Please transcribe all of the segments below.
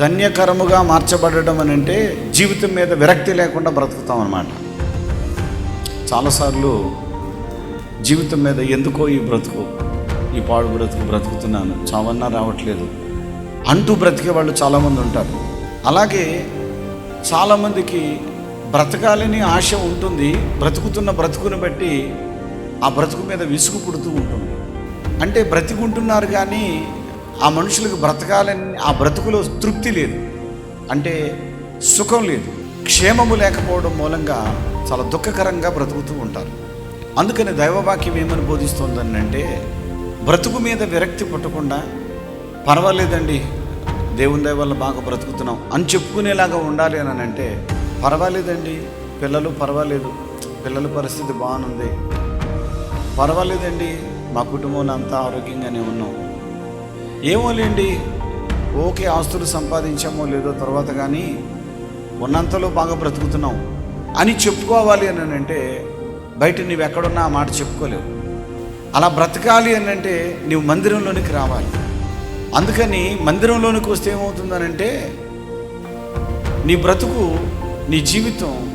ధన్యకరముగా మార్చబడడం అని అంటే జీవితం మీద విరక్తి లేకుండా బ్రతుకుతాం అన్నమాట. చాలాసార్లు జీవితం మీద ఎందుకో ఈ బ్రతుకు ఈ పాడు బ్రతుకు బ్రతుకుతున్నాను చావన్నా రావట్లేదు అంటూ బ్రతికే వాళ్ళు చాలామంది ఉంటారు. అలాగే చాలామందికి బ్రతకాలని ఆశ ఉంటుంది బ్రతుకుతున్న బ్రతుకుని బట్టి ఆ బ్రతుకు మీద విసుగు పుడుతూ ఉంటుంది. అంటే బ్రతికుంటున్నారు కానీ ఆ మనుషులకు బ్రతకాలని ఆ బ్రతుకులో తృప్తి లేదు. అంటే సుఖం లేదు. క్షేమము లేకపోవడం మూలంగా చాలా దుఃఖకరంగా బ్రతుకుతూ ఉంటారు. అందుకని దైవవాక్యం ఏమని బోధిస్తోందని అంటే బ్రతుకు మీద విరక్తి పుట్టకుండా పర్వాలేదండి దేవుని దయ వల్ల బాగా బ్రతుకుతున్నాం అని చెప్పుకునేలాగా ఉండాలి అని అంటే పర్వాలేదండి పిల్లలు పర్వాలేదు పిల్లల పరిస్థితి బాగుంది పర్వాలేదండి మా కుటుంబం అంతా ఆరోగ్యంగానే ఉన్నాం ఏమోలేండి? ఓకే ఆస్తులు సంపాదించామో లేదో తర్వాత కానీ ఉన్నంతలో బాగా బ్రతుకుతున్నాం. అని చెప్పుకోవాలి అని అంటే బయట నువ్వు ఎక్కడున్నా ఆ మాట చెప్పుకోలేవు. అలా బ్రతకాలి అని అంటే నువ్వు మందిరంలోనికి రావాలి. అందుకని మందిరంలోనికి వస్తే ఏమవుతుందనంటే నీ బ్రతుకు నీ జీవితం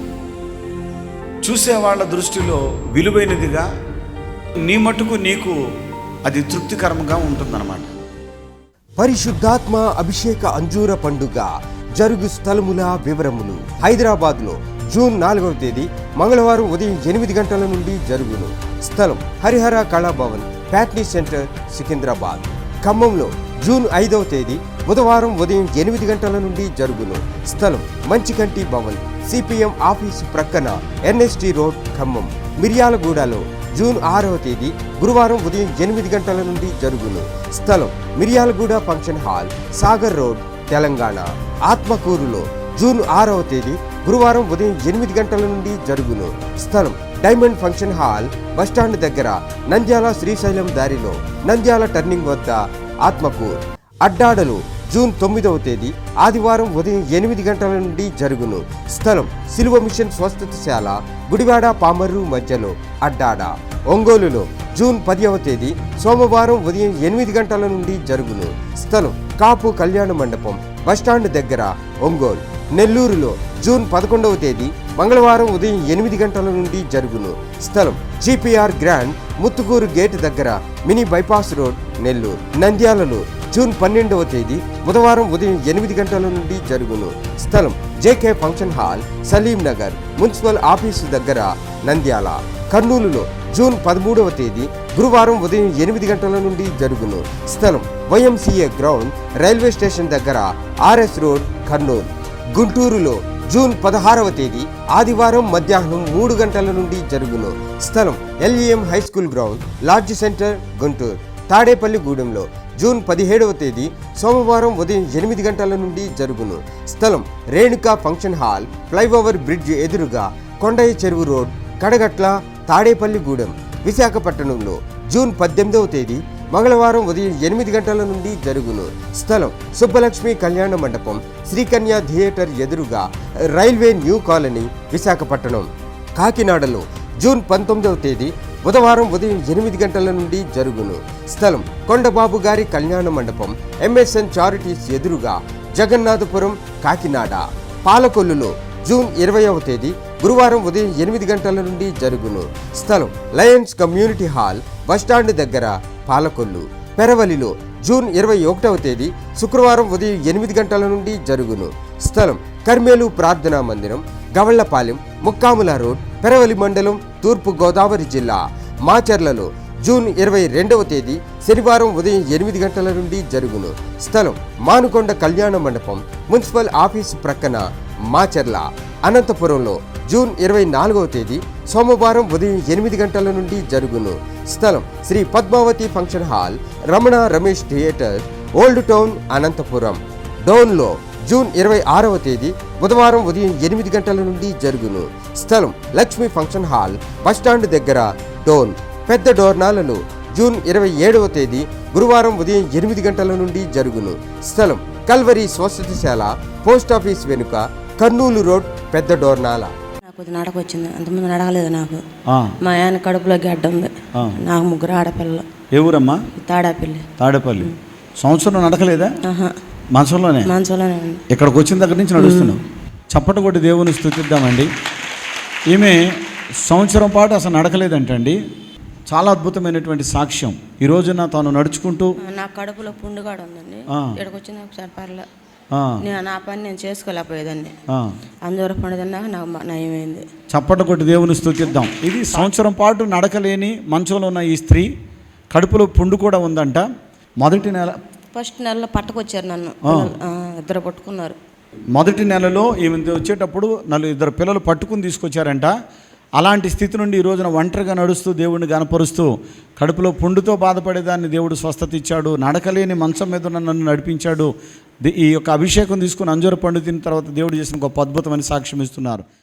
చూసే వాళ్ళ దృష్టిలో విలువైనదిగా నీ మటుకు నీకు అది తృప్తికరంగా ఉంటుందన్నమాట. పరిశుద్ధాత్మ అభిషేక అంజూర పండుగ జరుగు స్థలముల వివరములు. హైదరాబాద్లో జూన్ నాలుగవ తేదీ మంగళవారం ఉదయం ఎనిమిది గంటల నుండి జరుగును. స్థలం హరిహర కళాభవన్ ప్యాట్నీ సెంటర్ సికింద్రాబాద్. ఖమ్మంలో జూన్ ఐదవ తేదీ బుధవారం ఉదయం ఎనిమిది గంటల నుండి జరుగును. స్థలం మంచికంటి భవన్ సిపిఎం ఆఫీసు ప్రక్కన ఎన్ఎస్టి రోడ్ ఖమ్మం. మిర్యాలగూడలో జూన్ ఆరవ తేదీ గురువారం ఉదయం ఎనిమిది గంటల నుండి జరుగును. స్థలం Miryalaguda function hall Sagar road Telangana. ఆత్మకూరులో జూన్ ఆరవ తేదీ గురువారం ఉదయం ఎనిమిది గంటల నుండి జరుగును. స్థలం డైమండ్ ఫంక్షన్ హాల్ బస్టాండ్ దగ్గర నంద్యాల శ్రీశైలం దారిలో నంద్యాల టర్నింగ్ వద్ద ఆత్మకూర్. అడ్డాడలు జూన్ తొమ్మిదవ తేదీ ఆదివారం ఉదయం ఎనిమిది గంటల నుండి జరుగును. స్థలం సిలువ మిషన్ స్వస్థతశాల గుడివాడ పామర్రు మధ్యలో అడ్డాడ. ఒంగోలులో జూన్ పదివ తేదీ సోమవారం ఉదయం ఎనిమిది గంటల నుండి జరుగును. స్థలం కాపు కళ్యాణ మండపం బస్టాండ్ దగ్గర ఒంగోలు. నెల్లూరులో జూన్ పదకొండవ తేదీ మంగళవారం ఉదయం ఎనిమిది గంటల నుండి జరుగును. స్థలం జీపీఆర్ గ్రాండ్ ముత్తుకూరు గేట్ దగ్గర మినీ బైపాస్ రోడ్ నెల్లూరు. నంద్యాలలో జూన్ పన్నెండవ తేదీ బుధవారం ఉదయం ఎనిమిది గంటల నుండి జరుగును. స్థలం JK function hall Saleem Nagar municipal office దగ్గర నంద్యాల. కర్నూలులో జూన్ పదమూడవ తేదీ గురువారం ఉదయం ఎనిమిది గంటల నుండి జరుగును. స్థలం వైఎంసీఏ గ్రౌండ్ రైల్వే స్టేషన్ దగ్గర ఆర్ఎస్ రోడ్ కర్నూలు. గుంటూరులో జూన్ పదహారవ తేదీ ఆదివారం మధ్యాహ్నం మూడు గంటల నుండి జరుగును. స్థలం LEM high school ground lodge centre Guntur. తాడేపల్లిగూడెంలో June పదిహేడవ తేదీ సోమవారం ఉదయం ఎనిమిది గంటల నుండి జరుగును. స్థలం Renuka function hall flyover bridge ఎదురుగా కొండయ్య చెరువు రోడ్ కడగట్ల తాడేపల్లిగూడెం విశాఖపట్నంలో జూన్ పద్దెనిమిదవ తేదీ మంగళవారం ఉదయం ఎనిమిది గంటల నుండి జరుగును. స్థలం సుబ్బలక్ష్మి కళ్యాణ మండపం శ్రీకన్య థియేటర్ ఎదురుగా రైల్వే న్యూ కాలనీ విశాఖపట్నం. కాకినాడలో జూన్ పంతొమ్మిదవ తేదీ బుధవారం ఉదయం ఎనిమిది గంటల నుండి జరుగును. స్థలం కొండబాబు గారి కళ్యాణ మండపం ఎంఎస్ఎన్ చారిటీస్ ఎదురుగా జగన్నాథపురం కాకినాడ. పాలకొల్లులో జూన్ ఇరవైవ తేదీ గురువారం ఉదయం ఎనిమిది గంటల నుండి జరుగును. స్థలం లయన్స్ కమ్యూనిటీ హాల్ బస్టాండ్ దగ్గర పాలకొల్లు. పెరవలిలో జూన్ ఇరవై ఒకటవ తేదీ శుక్రవారం ఉదయం ఎనిమిది గంటల నుండి జరుగును. స్థలం కర్మేలు ప్రార్థనా మందిరం గవళ్ళపాలెం ముక్కాముల రోడ్ పెరవలి మండలం తూర్పు గోదావరి జిల్లా. మాచర్లలో జూన్ ఇరవై రెండవ తేదీ శనివారం ఉదయం ఎనిమిది గంటల నుండి జరుగును. స్థలం మానుకొండ కళ్యాణ మండపం మున్సిపల్ ఆఫీసు ప్రక్కన మాచర్ల. అనంతపురంలో జూన్ ఇరవై నాలుగవ తేదీ సోమవారం ఉదయం ఎనిమిది గంటల నుండి జరుగును. స్థలం Sri Padmavathi function hall Ramana Ramesh theatre old town Anantapur. డౌన్లో జూన్ ఇరవై ఆరవ తేదీ బుధవారం ఉదయం ఎనిమిది గంటల నుండి జరుగును. స్థలం లక్ష్మీ ఫంక్షన్ హాల్ బస్టాండ్ దగ్గర డోన్ పెద్ద డోర్నాలలో జూన్ ఇరవై ఏడవ తేదీ గురువారం ఉదయం ఎనిమిది గంటల నుండి జరుగును. స్థలం కల్వరి స్వస్థతశాల పోస్ట్ ఆఫీస్ వెనుక కర్నూలు రోడ్ పెద్ద డోర్నాల. నాకు కొద్ది నడక వచ్చింది అంతకుముందు నడగలేదు నాకు. ఆ, మా ఆయన కడుపులో గడ్డ ఉంది. నాకు ముగ్గురు ఆడపిల్లలు. ఏ ఊరమ్మా? తాడాపల్లి. తాడేపల్లి. సంవత్సరం నడకలేదా? ఆహా. మనసులోనే మంచంలోనే ఉంది. ఇక్కడికి వచ్చిన దగ్గర నుంచి నడుస్తున్నావు. చప్పట కొట్టి దేవుని స్థుతిద్దామండి. ఈమె సంవత్సరం పాటు అసలు నడకలేదంటండి. చాలా అద్భుతమైనటువంటి సాక్ష్యం. ఈ రోజున తాను నడుచుకుంటూ నా కడుపులో పుండు కూడా ఉందండి. ఇక్కడికి వచ్చిన ఒకసారి పర్లే. నేను నా పని నేను చేసుకోలేకపోయేదాన్ని. అందరూ పండు తిన్నాక నాకు నయమైంది. చప్పట కొట్టి దేవుని స్థుతిద్దాం. ఇది సంవత్సరం పాటు నడకలేని మంచంలో ఉన్న ఈ స్త్రీ కడుపులో పుండు కూడా ఉందంట. మొదటి నెల ఫస్ట్ నెలలో పట్టుకొచ్చారు నన్ను. ఇద్దరు పట్టుకున్నారు. మొదటి నెలలో ఈమె వచ్చేటప్పుడు నలుగు ఇద్దరు పిల్లలు పట్టుకుని తీసుకొచ్చారంట. అలాంటి స్థితి నుండి ఈ రోజున ఒంటరిగా నడుస్తూ దేవుడిని గనపరుస్తూ కడుపులో పుండుతో బాధపడేదాన్ని దేవుడు స్వస్థత ఇచ్చాడు. నడకలేని మంచం మీద నన్ను నడిపించాడు. ఈ యొక్క అభిషేకం తీసుకుని అంజూర పండు తిన్న తర్వాత దేవుడు చేసిన గొప్ప అద్భుతమైన సాక్ష్యం ఇస్తున్నారు